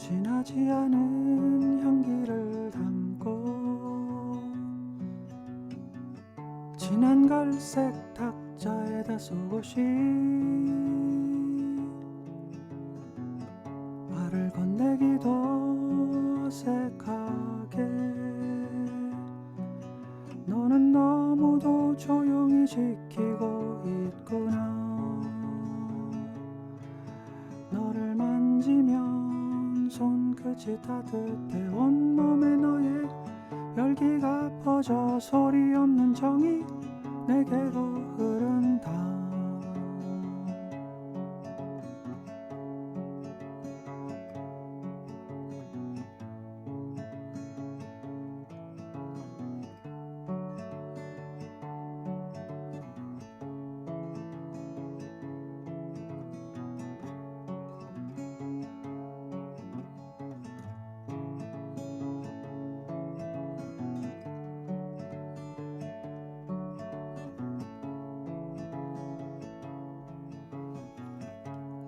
진하지 않은 향기를 담고 진한 갈색 탁자에다 속옷이 말을 건네기도 어색하게. 너는 너무도 조용히 지키 끝이 따뜻해 온몸에 너의 열기가 퍼져 소리 없는 정이 내게로 흐른다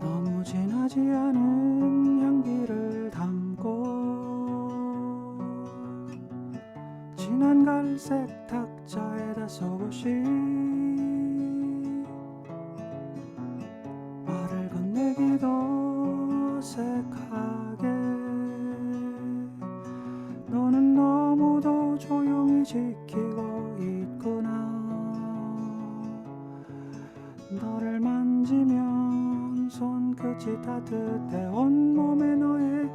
너무 진하지 않은 향기를 담고 진한 갈색 탁자에다 속옷이 말을 건네기도 어색하게. 너는 너무도 조용히 지키고 끝이 따뜻해 온몸에 너의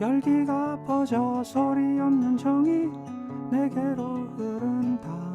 열기가 퍼져 소리 없는 정이 내게로 흐른다